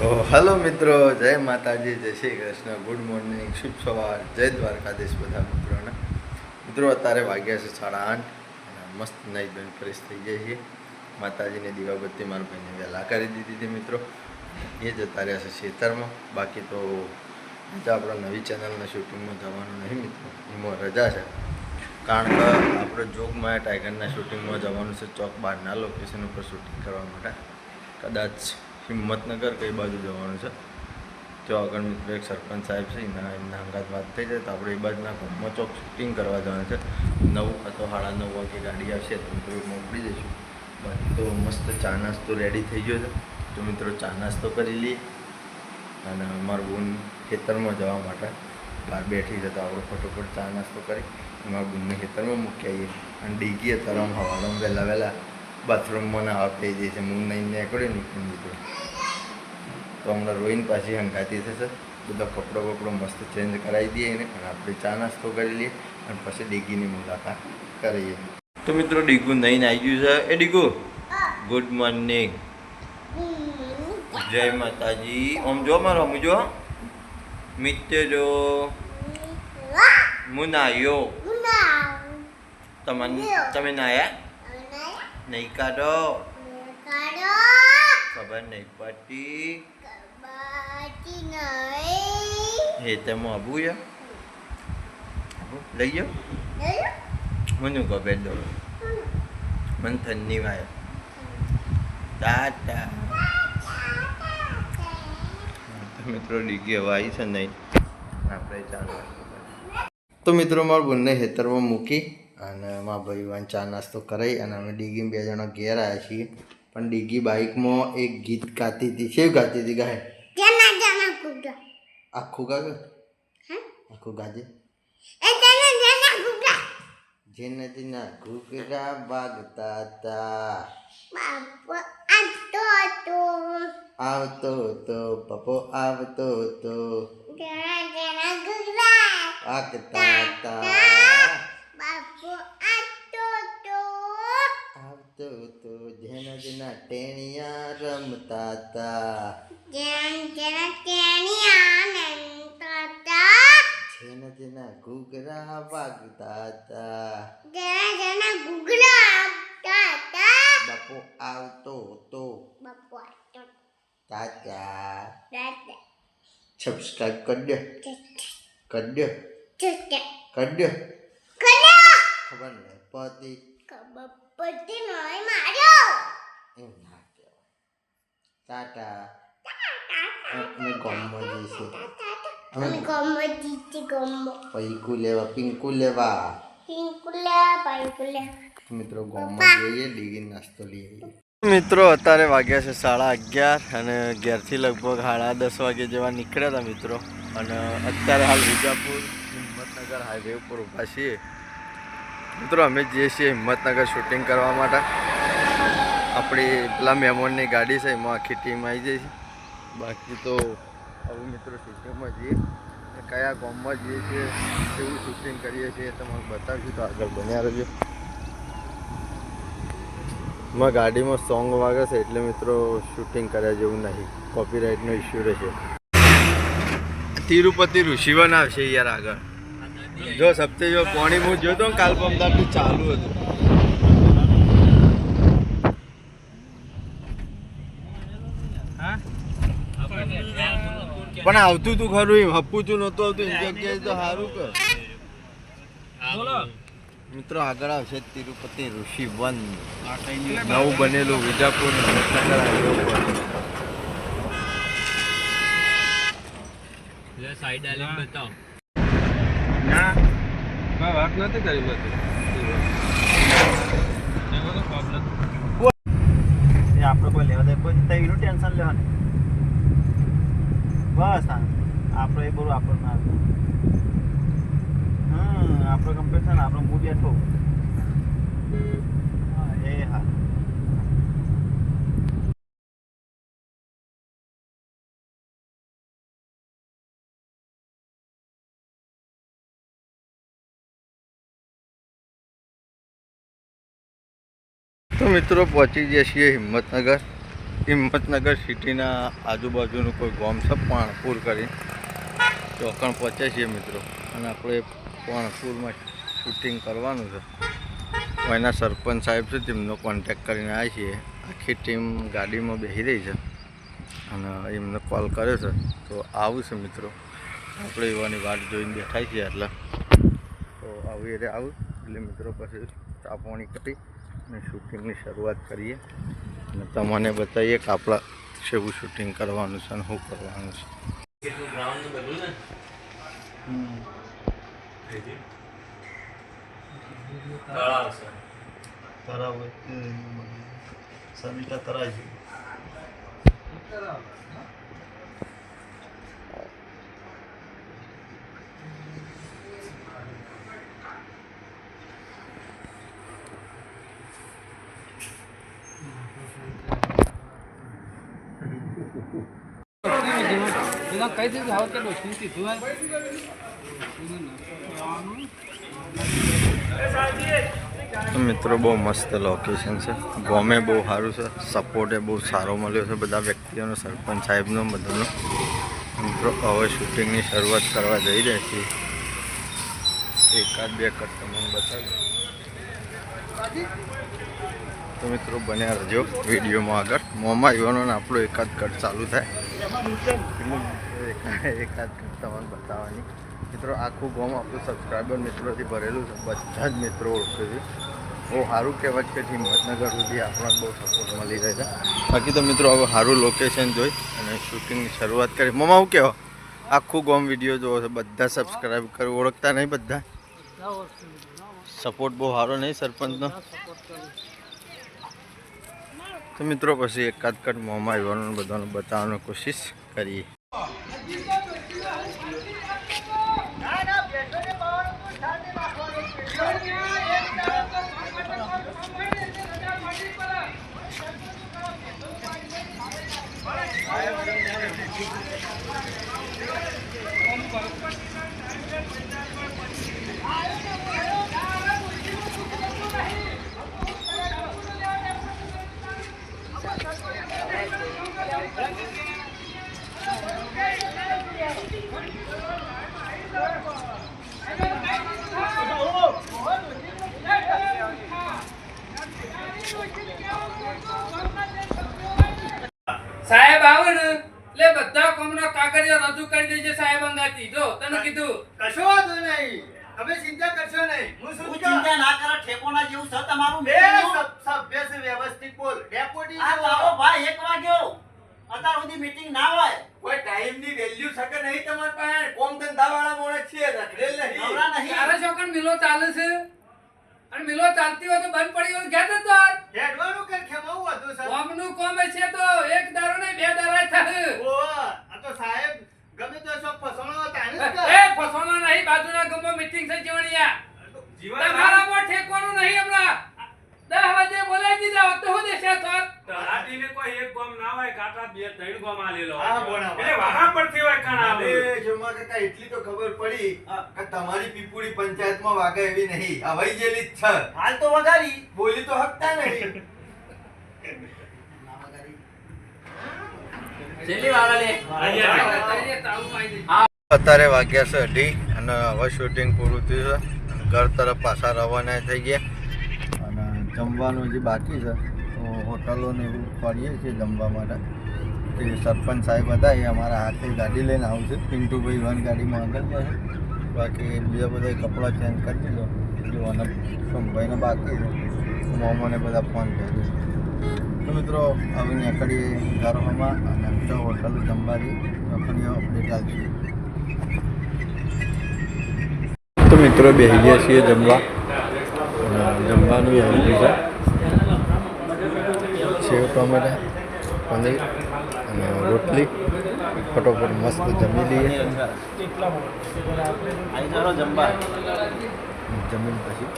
તો હલો મિત્રો, જય માતાજી, જય શ્રી કૃષ્ણ, ગુડ મોર્નિંગ, શુભ સવાર, જય દ્વારકાધીશ બધા મિત્રોને. મિત્રો, અત્યારે વાગ્યા છે સાડા આઠ મસ્ત નહીં બેન ફ્રેશ થઈ ગયા છે માતાજીને દીવાબત્તી મારા ભાઈને વહેલા કરી દીધી હતી મિત્રો. એ જતા રહ્યા છે ખેતરમાં. બાકી તો આજે આપણે નવી ચેનલના શૂટિંગમાં જવાનું નહીં મિત્રો. એમાં રજા છે. કારણ કે આપણે જોગમાં ટાઈગરના શૂટિંગમાં જવાનું છે ચોક બહારના લોકેશન ઉપર શૂટિંગ કરવા માટે. કદાચ હિંમતનગર કઈ બાજુ જવાનું છે? તો આગળ મિત્રો એક સરપંચ સાહેબ છે, એના એમના અંગાત વાત થઈ જાય તો આપણે એ બાજુના ગામમાં ચોક શૂટિંગ કરવા જવાનું છે. નવ અથવા સાડા નવ વાગે ગાડી આવશે તો મિત્રો મોકલી દઈશું. બાકી તો મસ્ત ચા નાસ્તો રેડી થઈ ગયો છે. તો મિત્રો ચા નાસ્તો કરી લઈએ. અને અમારું બૂન ખેતરમાં જવા માટે બહાર બેઠી છે તો આપણે ફટોફટ ચા નાસ્તો કરી. એમાં બૂનને ખેતરમાં મૂકી આવીએ. અને ડીગીએ તરમ હવારમાં વહેલા વહેલા બાથરૂમમાં ના આપી જે છે હું નહીં નીકળ્યો નીકળી નીકળ્યો તો હમણાં રોઈને પાછી હંગાતી થશે. બધા કપડો બપડો મસ્ત ચેન્જ કરાવી દઈએ એને અને આપણે ચા નાસ્તો કરી લઈએ અને પછી ડીગીની મુલાકાત કરીએ. તો મિત્રો ડીગુ નહીં આવી ગયું છે. એ ડીગુ ગુડ મોર્નિંગ જય માતાજી. ઓમ જો મારો હું જો. મિત્રો મુનાયો. તમે તમે નાયા? નહીં કાઢો. ખબર નહીં પડતી. હે તમે છે. આબુ? લઈ જાઓ. મને ગમે દો મને ઠંડી વાય. ટાટા. મિત્રો ડીગી હવે આવી છે નહીં. આપણે ચાલો તો મિત્રો મારું બંને હેતરમાં મૂકી. અને મારા ભાઈ વાન ચા નાસ્તો કરાવી અને અમે ડીગી બે જણા ઘેર આવ્યા છીએ. પણ ડીગી બાઇકમાં એક ગીત ગાતી હતી. શેવ ગાતી હતી ગાય? આખું ગાગે આખું ગાજે? જેને જેના ઘૂઘરા ભાગતા હતા. આવતો હતો પપ્પો આવતો હતો. વાગતા હતા આવતો તો જેના જેના ટેણિયા રમતા હતા જેના જેના ઘૂઘરા વાગતા હતા. બાપો આવતો તો તાતા. સબસ્ક્રાઇબ કરી દે કરી દે કરી દે ખબર નહીં પતિ એમ ના કહેવાય. ટાટા. અમે ગામમાં જઈશું. અમે પૈકુ લેવા પિંકુ લેવા. મિત્રો ગામમાં જઈએ ડીગી નાસ્તો લઈ આવીએ. મિત્રો અત્યારે વાગ્યા છે સાડા અગિયાર અને ઘેરથી લગભગ સાડા દસ વાગે જેવા નીકળ્યા હતા મિત્રો. અને અત્યારે હાલ વિજાપુર હિંમતનગર હાઈવે ઉપર ઊભા છીએ. મિત્રો, અમે જઈએ છીએ હિંમતનગર શૂટિંગ કરવા માટે. આપણી પેલા મેમોનની ગાડી છે, એમાં આખી ટીમ આવી જાય છે. બાકી તો હવે મિત્રો શૂટિંગમાં જઈએ. કયા ગામમાં જઈએ છીએ, કેવું શૂટિંગ કરીએ છીએ તમારે બતાવીશું. તો આગળ બન્યા રહેજો. માં ગાડીમાં સોંગ વાગે છે, એટલે મિત્રો શૂટિંગ કર્યા જેવું નહીં. કોપીરાઇટનો ઇસ્યુ રહેશે. તિરુપતિ ઋષિવન આવશે યાર આગળ. જો સપ્તે જો પાણી હું ને કાલ પમદારથી ચાલુ હતું. પણ આવતું તું ખરું એમ હપ્પું તું નહોતું આવતું એ જગ્યાએ તો સારું કર. મિત્રો આગળ આવશે તિરુપતિ ઋષિ વન નવું બનેલું વિજાપુર સાઈડ આલે બતાવ. ના. વાત નથી કરી બધી. પ્રોબ્લેમ આપણે કોઈ લેવા દે કોઈ તઈનું ટેન્શન લેવાનું. બસ આપણે એ બરું આપણને હમ આપણો કમ્પ્લીટ છે ને આપણે હું બેઠો. હા એ હા. મિત્રો, પહોંચી જઈએ છીએ હિંમતનગર. હિંમતનગર સિટીના આજુબાજુનું કોઈ ગામ છે પાણપુર કરી. ચોકણ પહોંચે છીએ મિત્રો. અને આપણે પાણપુરમાં શૂટિંગ કરવાનું છે. એના સરપંચ સાહેબ છે, તેમનો કોન્ટેક કરીને આવ્યા છીએ. આખી ટીમ ગાડીમાં બેસી રહી છે. અને એમને કોલ કર્યો છે. તો આવું છે મિત્રો. આપણે એવાની વાટ જોઈને બેઠા છીએ એટલે. તો આવું એટલે આવું. એટલે મિત્રો, પછી ચા પાણી કરી. અને શૂટિંગની શરૂઆત કરીએ અને તમને બતાવીએ કે આપણા કેવું શૂટિંગ કરવાનું છે અને શું કરવાનું છે. તરાવ સવિતા તરાય મિત્રો, બહુ મસ્ત લોકેશન છે. ગોમે બહુ સારું છે. સપોર્ટ બહુ સારો મળ્યો છે બધા વ્યક્તિઓનો, સરપંચ સાહેબનો, બધાનો. મિત્રો, હવે શૂટિંગની શરૂઆત કરવા જઈ રહ્યા છીએ. એકાદ બે કટ તમને બતાવી તો મિત્રો બન્યા રહેજો વિડીયોમાં આગળ. મોંમાં યુવાનોને આપણો એકાદ કટ ચાલુ થાય. એકાદ કટ તમને બતાવવાની. મિત્રો આખું ગામ આપણું સબસ્ક્રાઈબર મિત્રોથી ભરેલું છે. બધા જ મિત્રો ઓળખે છે. બહુ સારું કહેવાય છે હિંમતનગર સુધી આપણને બહુ સપોર્ટ મળી રહે છે. બાકી તો મિત્રો હવે સારું લોકેશન જોઈ અને શૂટિંગની શરૂઆત કરી. મોમાં હું કહેવા? આખું ગામ વીડિયો જોવો છે. બધા સબસ્ક્રાઈબ કરી. ઓળખતા નહીં બધા? સપોર્ટ બહુ સારો નહીં સરપંચનો? તો મિત્રો પછી એક કટ મોંમાં વર્ણન બધાને બતાવવાની કોશિશ કરીએ. સાહેબ આવે ને. એટલે બધા કોમના કાગળિયા રજૂ કરી દેજે સાહેબ અંગાતી જો તને કીધું. કશો વાંધો નહીં. હવે ચિંતા કરશો નહીં. હું શું ચિંતા ના કરો ઠેકોના જેવું છે તમારું બે સભ્ય છે વ્યવસ્થિત બોલ. ડેપ્યુટી આ લાવો ભાઈ એક વાગ્યો. અત્યાર સુધી મીટિંગ ના હોય. કોઈ ટાઈમની વેલ્યુ શકે નહીં તમારી પાસે. કોમ ધંધાવાળા માણસ છે રખડેલ નહીં. તારે મિલો ચાલે છે. અને મિલો ચાલતી હોય તો બંધ પડી હોય તો ઘેર જતો આવ. હેડવાનું કે ખેમાવું હતું સર કોમનું કોમ છે તો એક દારો નહીં બે દારા થાય ઓહ, આ તો સાહેબ ગમે તો શોખ ફસવાનો તાણે જ કર. એ ફસવાનો નહીં બાજુના ગામમાં મીટિંગ થઈ જીવણિયા તમારા પર ઠેકવાનું નહીં હમણાં. દસ વાગે બોલાવી દીધા તો હું દેશે સર તલાટીને કોઈ એક ગામ ના હોય કાંટા બે ત્રણ ગામ આલેલો. હા. એટલે વાહા પરથી હોય કાણા આવે. જોમાં કાકા એટલી તો ખબર પડી કે તમારી પીપુડી પંચાયતમાં વાગે એવી નહીં. આ વહી ગયેલી જ છે. હાલ તો વગારી બોલી તો હકતા નહીં જાય. અત્યારે વાગ્યા છે અઢી. અને હવે શૂટિંગ પૂરું થયું છે. ઘર તરફ પાછા રવાના થઈ ગયા. અને જમવાનું જે બાકી છે. તો હોટલોને એવું કરીએ છીએ જમવા માટે. તે સરપંચ સાહેબ હતા, એ અમારા હાથે ગાડી લઈને આવશે પિન્ટુભાઈ વન ગાડીમાં આગળ જશે બાકી બીજા બધા કપડાં ચેન્જ કરી દીધો. જો અને સોમભાઈને બાકી છે. મોમોને બધા ફોન કરી દીધો તો મિત્રો, હવે નીકળીએ ઘરમાં અને હોટલ જમવા જઈએ. નીકળીએ અપડેટ આપીએ. મિત્રો બેસી ગયા છીએ જમવા. જમવાનું આવી ગયું છે. સેવ, ટોમેટા, પનીર અને રોટલી. ફટોફટ મસ્ત જમી લઈએ. જમીન પછી.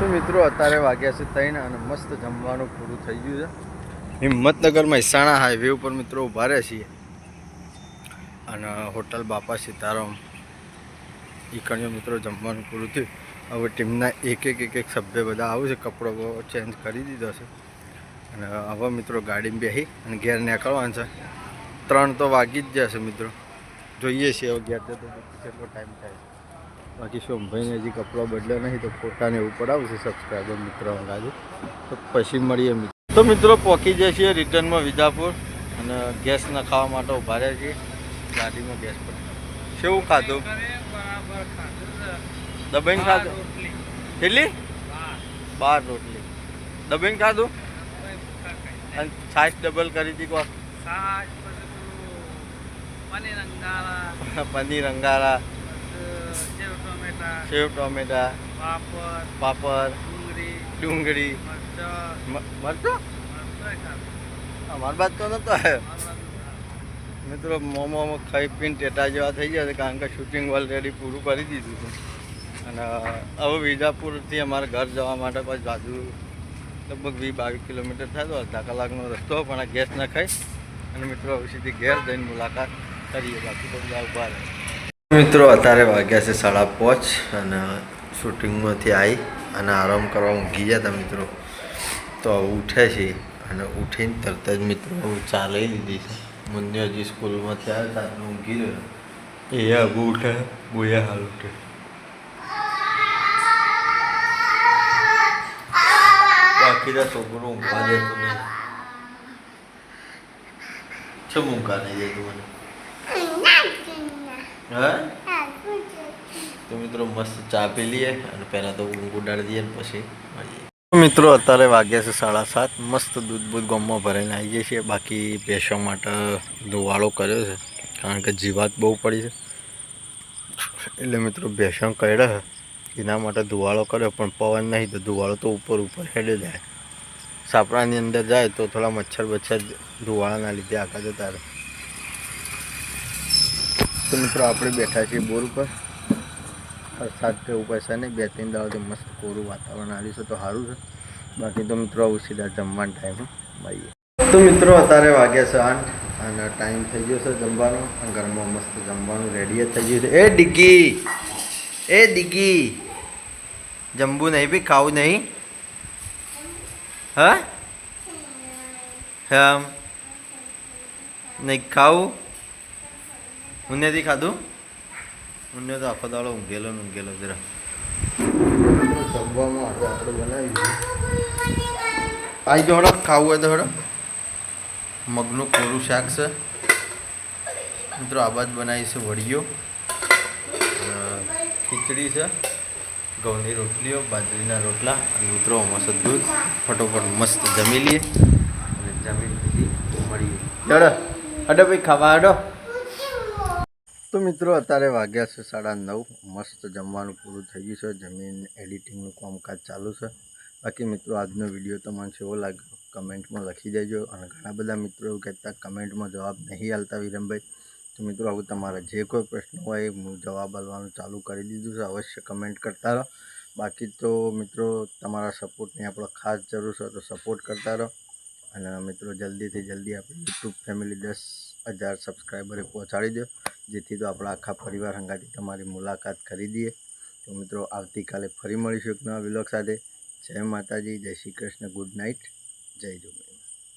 તો મિત્રો, અત્યારે વાગ્યા છે ત્રણ અને મસ્ત જમવાનું પૂરું થઈ ગયું છે. હિંમતનગર મહેસાણા હાઈવે ઉપર મિત્રો ઊભા રહ્યા છીએ. અને હોટલ બાપા સીતારામ ઈકણીઓ મિત્રો જમવાનું પૂરું થયું. હવે ટીમના એક એક એક એક સભ્ય બધા આવે છે, કપડો ચેન્જ કરી દીધો છે. અને હવે મિત્રો ગાડીમાં બેસી અને ઘેર નીકળવાનું છે. ત્રણ તો વાગી જ જશે મિત્રો. જોઈએ છીએ હવે ઘેર જતો કેટલો ટાઈમ થાય છે. બાકી સોમભાઈને હજી કપડો બદલ્યો નહીં તો ફોટાને એવું પડાવશે સબસ્ક્રાઈબર મિત્રો અંગાજે તો પછી મળીએ મિત્રો તો મિત્રો પહોંચી જાય છીએ રિટર્નમાં વિજાપુર અને ગેસ નખાવા માટે ઊભા રહ્યા છીએ. ગાડીમાં ગેસ પર કેવું ખાધું. દબાઈને ખાધું. કેટલી બાર. રોટલી દબાઈને ખાધું અને છાશ ડબલ કરી હતી કોક પનીર અંગારા, સેવ ટોમેટા પાપડ, ડુંગળી, મરચો. અમાર બાદ તો નતો આવ્યો. મિત્રો, મોમો ખાઈ પીને ટેટા જેવા થઈ ગયા છે, કારણ કે શૂટિંગ ઓલરેડી પૂરું કરી દીધું હતું અને હવે વિજાપુરથી અમારે ઘર જવા માટે પછી બાજુ લગભગ વીસ બાવીસ કિલોમીટર થયો અડધા કલાકનો રસ્તો, પણ આ ગેસ ન ખાઈ અને મિત્રો, હવે સીધી ઘેર જઈને મુલાકાત કરીએ, બાકી બધા ઊભા મિત્રો, અત્યારે વાગ્યા છે સાડા પાંચ અને શૂટિંગમાંથી આવી અને આરામ કરવા ઊંઘી ગયા હતા મિત્રો. તો ઉઠે છે અને ઉઠીને તરત જ મિત્રો હું ચા લઈ લીધી છે. મુન્ને હજી ત્યાં હતા ઊંઘી રહ્યો એ આબુ ઉઠે બોયા હાલ ઉઠે બાકી તો છોકરો ઊંઘવા દેતો નહીં છે ઊંઘા નહીં દેતું મને હા તો મિત્રો મસ્ત ચા પી લઈએ અને પહેલાં તો ઊંઘ ઉડાડી દઈએ પછી મળીએ મિત્રો, અત્યારે વાગ્યા છે સાડા સાત. મસ્ત દૂધ બૂધ ગમમાં ભરાઈને આવી જાય છે બાકી ભેંસો માટે ધોવાળો કર્યો છે, કારણ કે જીવાત બહુ પડી છે. એટલે મિત્રો, ભેંસો કર્યા એના માટે ધુવાળો કર્યો, પણ પવન નહીં, તો ધુવાળો તો ઉપર ઉપર હેડે જાય. સાપડાની અંદર જાય તો થોડા મચ્છર બચ્છર ધુવાળાના લીધે આખા જતા રહે. તો મિત્રો, આપણે બેઠા છીએ બોર ઉપર. વરસાદ કે એવું છે નહીં, બે ત્રણ દાડોથી મસ્ત કોરું વાતાવરણ આવ્યું તો સારું છે. બાકી તો મિત્રો આવું સીધા જમવાના ટાઈમ મળીએ. તો મિત્રો અત્યારે વાગ્યા છે આઠ અને ટાઈમ થઈ ગયો છે જમવાનો ઘરમાં મસ્ત જમવાનું રેડી થઈ ગયું છે. એ ડીગી એ ડિગ્ગી જમવું નહીં બી ખાવું નહીં? હા? હા. નહીં ખાવું? હું નથી ખાધું? મને તો આખો દાડો ઊંઘેલો ને ઊંઘેલો જરા જમવામાં આજે આપણે બનાવી આવી જો હડો ખાવું હોય તો હડો. મગનું કોરું શાક છે. મિત્રો આ બાદ બનાવી છે વડીઓ ખીચડી છે. ઘઉંની રોટલીઓ બાજરીના રોટલા. અને મિત્રો મસ્ત દૂધ. ફટોફટ મસ્ત જમી લઈએ. અને જમી લીધી મળીએ. હડો હડો ભાઈ ખાવા હડો. તો મિત્રો, અત્યારે વાગ્યા છે સાડા નવ. મસ્ત જમવાનું પૂરું થઈ ગયું છે. જમીન એડિટિંગનું કામકાજ ચાલુ છે. બાકી મિત્રો, આજનો વીડિયો તમને કેવો લાગ્યો? કમેન્ટમાં લખી દેજો. અને ઘણા બધા મિત્રો એવું કહેતા, કમેન્ટમાં જવાબ નહીં આલતા વિરમભાઈ. તો મિત્રો, આવું તમારા જે કોઈ પ્રશ્ન હોય હું જવાબ આપવાનું ચાલુ કરી દીધું છે. અવશ્ય કમેન્ટ કરતા રહો. બાકી તો મિત્રો, તમારા સપોર્ટની આપણે ખાસ જરૂર છે તો સપોર્ટ કરતા રહો. અને મિત્રો, જલ્દીથી જલ્દી આપણે યુટ્યુબ ફેમિલી દસ હજાર સબસ્ક્રાઈબરે પહોંચાડી દો. જેથી તો આપણા આખા પરિવાર હંગાથી તમારી મુલાકાત કરી દઈએ. તો મિત્રો, આવતીકાલે ફરી મળીશું એક નવા વિલોક સાથે. જય માતાજી, જય શ્રી કૃષ્ણ ગુડ નાઇટ જય જોગી